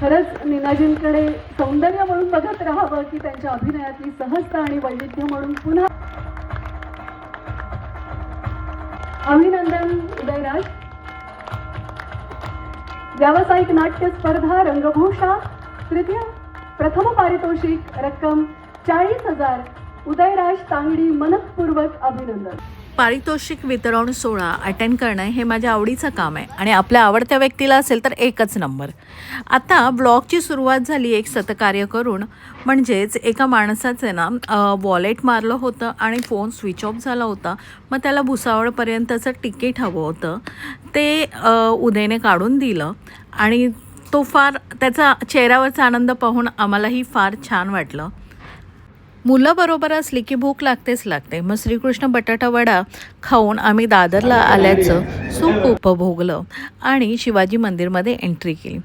खरंच नीनाजींकडे सौंदर्य म्हणून बघत राहावं की त्यांच्या अभिनयातली सहजता आणि वैविध्य म्हणून पुन्हा अभिनंदन उदयराज. व्यावसायिक नाट्य स्पर्धा रंगभूषा तृतीय प्रथम पारितोषिक रक्कम चाळीस हजार. उदयराज तांगडी मनपूर्वक अभिनंदन. पारितोषिक वितरण सोहळा अटेंड करणं हे माझ्या आवडीचं काम आहे आणि आपल्या आवडत्या व्यक्तीला असेल तर एकच नंबर. आता ब्लॉगची सुरुवात झाली एक सतकार्य करून. म्हणजेच एका माणसाचं ना वॉलेट मारलं होतं आणि फोन स्विच ऑफ झाला होता. मग त्याला भुसावळपर्यंतचं तिकीट हवं होतं. ते उदयने काढून दिलं आणि तो फार त्याचा चेहऱ्यावरचा आनंद पाहून आम्हालाही फार छान वाटलं. मुलं बरोबर असली की भूक लागतेच लागते. मग श्रीकृष्ण बटाटा वडा खाऊन आम्ही दादरला आल्याचं सुख उपभोगलं आणि शिवाजी मंदिरमध्ये एंट्री केली.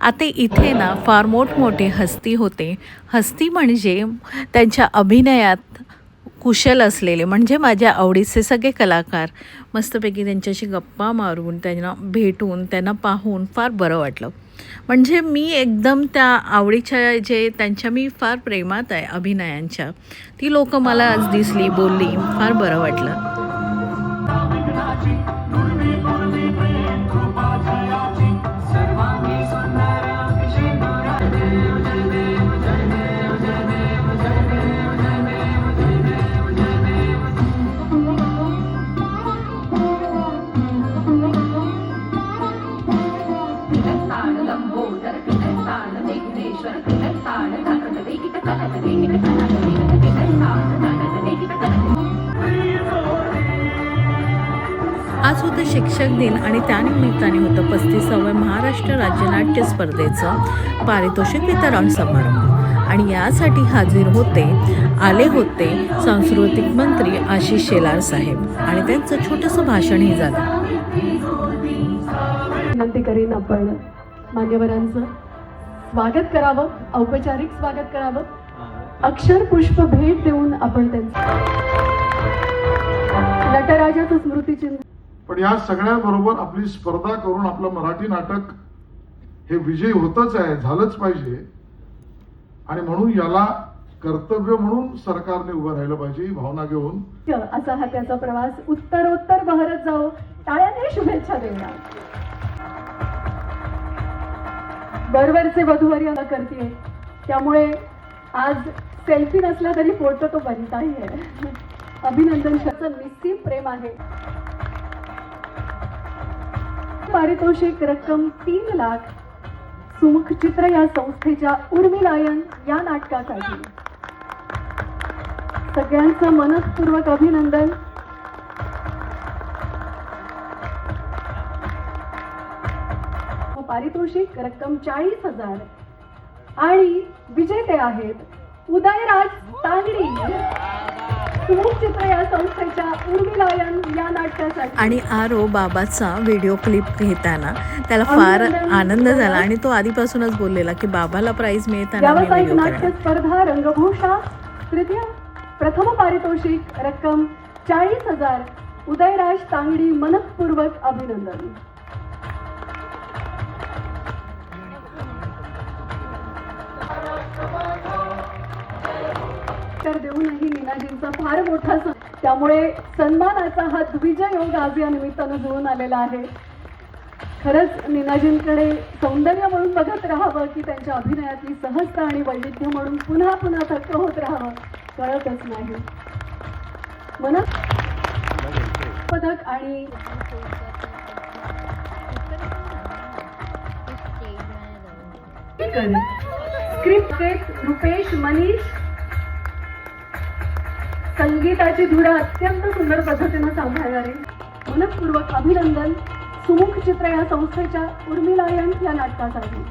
आता इथे ना फार मोठमोठे हस्ती होते. हस्ती म्हणजे त्यांच्या अभिनयात कुशल असलेले म्हणजे माझ्या आवडीचे सगळे कलाकार. मस्तपैकी त्यांच्याशी गप्पा मारून त्यांना भेटून त्यांना पाहून फार बरं वाटलं. म्हणजे मी एकदम त्या आवडीच्या जे त्यांच्या मी फार प्रेमात आहे अभिनयांच्या. ती लोकं मला आज दिसली बोलली फार बरं वाटलं. आज होतं शिक्षक दिन आणि त्यानिमित्ताने होतं पस्तीसाव्या महाराष्ट्र राज्य नाट्य स्पर्धेचं पारितोषिक वितरण समारंभ. आणि यासाठी हाजीर होते आले होते सांस्कृतिक मंत्री आशिष शेलार साहेब. आणि त्यांचं छोटंसं भाषणही झालं. विनंती करीन आपण मान्यवरांचं. स्वागत करावं औपचारिक स्वागत करावं. अक्षर पुष्प भेट देऊन आपण त्यांचं. नटराजाचं स्मृतिचिन्ह. पण या सगळ्याबरोबर आपली स्पर्धा करून आपलं मराठी नाटक हे विजयी होतच आहे झालंच पाहिजे. आणि म्हणून याला कर्तव्य म्हणून सरकारने उभं राहिलं पाहिजे ही भावना घेऊन. असा हा त्याचा प्रवास. उत्तरोत्तर बहरत जाओ. टाळ्याने शुभेच्छा देऊया. बरोबरचे आता करते त्यामुळे आज सेल्फी नसला तरी फोटो तो बनताही आहे. अभिनंदन शासन निश्चित प्रेम आहे. पारितोषिक रक्कम तीन लाख. सुमुख चित्र या संस्थेच्या उर्मिलायन या नाटकासाठी. सगळ्यांचं मनपूर्वक अभिनंदन. पारितोषिक रक्कम चाळीस हजार. आणि विजेते आहेत उदयराज तांगडी. सुमुखचित्र या संस्थेच्या उर्मिलायन या नाटकासाठी आणि आरो बाबाचा व्हिडिओ क्लिप घेताना त्याला फार आनंद झाला आणि तो आधीपासूनच बोललेला की बाबाला प्राईज मिळताना व्यावसायिक नाट्य स्पर्धा रंगभूषा तृतीय प्रथम पारितोषिक रक्कम चाळीस हजार उदयराज तांगडी मनपूर्वक अभिनंदन. तर देऊनही मीनाजींचा फार मोठा त्यामुळे सन्मानाचा हा द्विजय योग आज या निमित्तानं जुळून आलेला आहे. खरंच नीनाजींकडे सौंदर्य म्हणून बघत राहावं की त्यांच्या अभिनयातली सहजता आणि वैविध्य म्हणून पुन्हा पुन्हा थक्क होत राहावं कळतच नाही. मन पदक आणि स्क्रिप्ट रुपेश मनीष संगीताची धुरा अत्यंत सुंदर पद्धतीनं सांभाळणारे मनपूर्वक अभिनंदन सुमुख चित्र या संस्थेच्या उर्मिलायन या नाटकासाठी.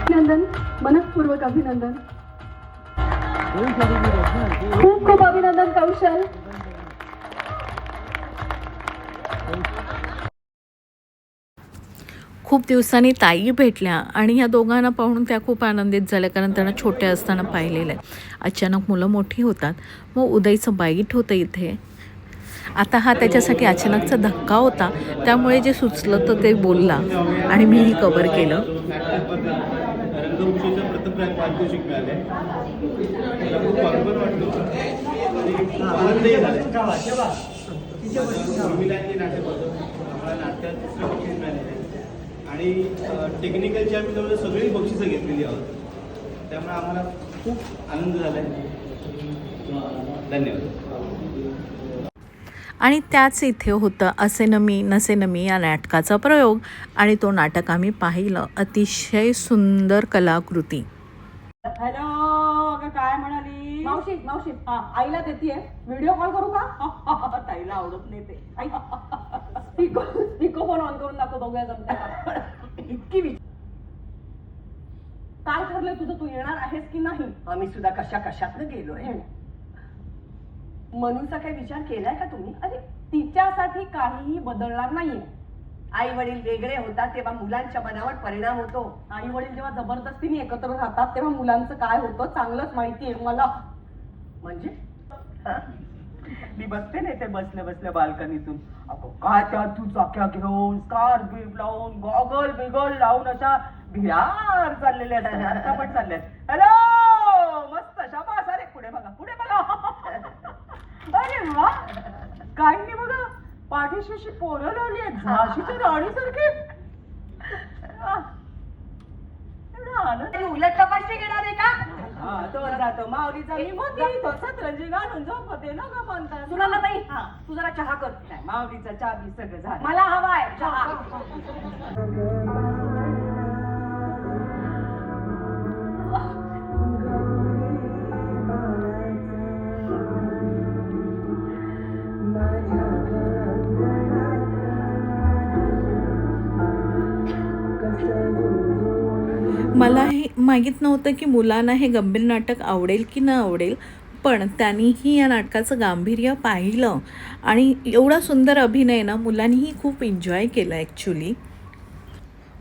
अभिनंदन मनपूर्वक अभिनंदन. खूप खूप अभिनंदन कौशल. खूप दिवसांनी ताई भेटल्या आणि ह्या दोघांना पाहून त्या खूप आनंदित झाल्या कारण त्यांना छोट्या असताना पाहिलेलं आहे. अचानक मुलं मोठी होतात. मग उदयचं बाईट होतं इथे. आता हा त्याच्यासाठी अचानकचा धक्का होता. त्यामुळे जे सुचलं तर ते बोलला आणि मीही कवर केलं. नाटकात तिसरं बक्षीस मिळालेलं आहे आणि टेक्निकलची आम्ही जवळ सगळी बक्षिसं घेतलेली आहोत. त्यामुळे आम्हाला खूप आनंद झाला आहे धन्यवाद. आणि त्याच इथे होतं असे न मी नसे न मी या नाटकाचा प्रयोग आणि तो नाटक आम्ही पाहिलं. अतिशय सुंदर कलाकृती. हॅलो काय म्हणाली? मावशी मावशी. आईला देतीये. व्हिडिओ कॉल करू का? ताईला आवडत नाही ते. आई स्पीकर ऑन करून दाखव बघूया जमतं इतकी विच काय ठरलंय तुझं तू येणार आहेस की नाही आम्ही सुद्धा कशा कशातनं गेलोय मनूचा काही विचार केलाय का तुम्ही अरे तिच्यासाठी काहीही बदलणार नाहीये आई वडील वेगळे होतात तेव्हा मुलांच्या मनावर परिणाम होतो आई वडील जेव्हा जबरदस्तीने एकत्र राहतात तेव्हा मुलांचं काय होतं चांगलंच माहितीये मला म्हणजे? मी बसते ना ते बसल्या बसल्या बाल्कनीतून. अगो काय त्या तू चाक्या घेऊन स्कार्फ बीफ लावून गॉगल बिगल लावून अशा बिहार चाललेल्या आहेत आता पण चालल्यात. हॅलो मस्त शाबास. अरे पुढे बघा पुढे बघा. अरे वा! काही नाही बघा पाठीशी पोरं लावली आहेत. झाशीच्या राणीसारखी आ. एवढा आनंद उलट तपासणी घेणार आहे का हा, तो जातो माऊलीचा मी मोती तो सतरंजी घालून झोपते ना ग म्हणतात. तुला ना ताई हा. तू जरा चहा कर नाही, माऊलीचा चहा बी सगळं झालं. मला हवाय चहा. मला हे माहीत नव्हतं की मुलांना हे गंभीर नाटक आवडेल की न आवडेल पण त्यांनीही या नाटकाचं गांभीर्य पाहिलं. आणि एवढा सुंदर अभिनय ना मुलांनीही खूप एन्जॉय केलं ॲक्च्युली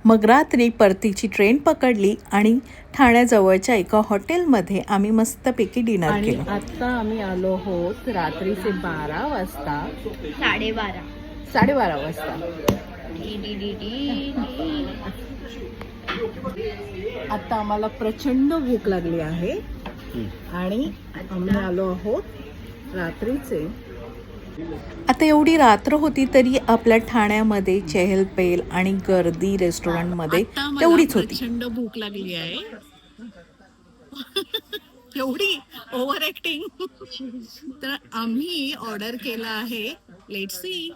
मग रात्री परतीची ट्रेन पकडली आणि ठाण्याजवळच्या एका हॉटेलमध्ये आम्ही मस्तपैकी डिनर आणि केलं. आता आम्ही आलो आहोत रात्रीचे बारा वाजता. साडेबारा. साडेबारा वाजता. D D D D D. आता आम्हाला प्रचंड भूक लागली आहे. आणि आम्ही आलो आहोत रात्रीचे. आता एवढी रात्र होती तरी आपल्या ठाण्यामध्ये चेहलपेल आणि गर्दी रेस्टॉरंटमध्ये तेवढीच होती. प्रचंड भूक लागली आहे. एवढी ओव्हर ऍक्टिंग तर आम्ही ऑर्डर केला आहे. लेट सी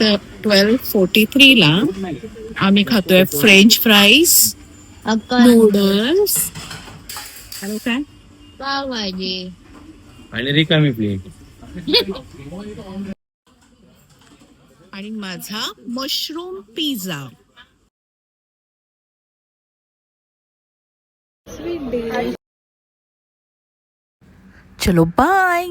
तर ट्वेल्व फोर्टी थ्रीला आम्ही खातोय फ्रेंच फ्राईज नूडल्स आणि काय पावभाजी आणि रिकामी प्लेट आणि माझा मशरूम पिझ्झा चलो बाय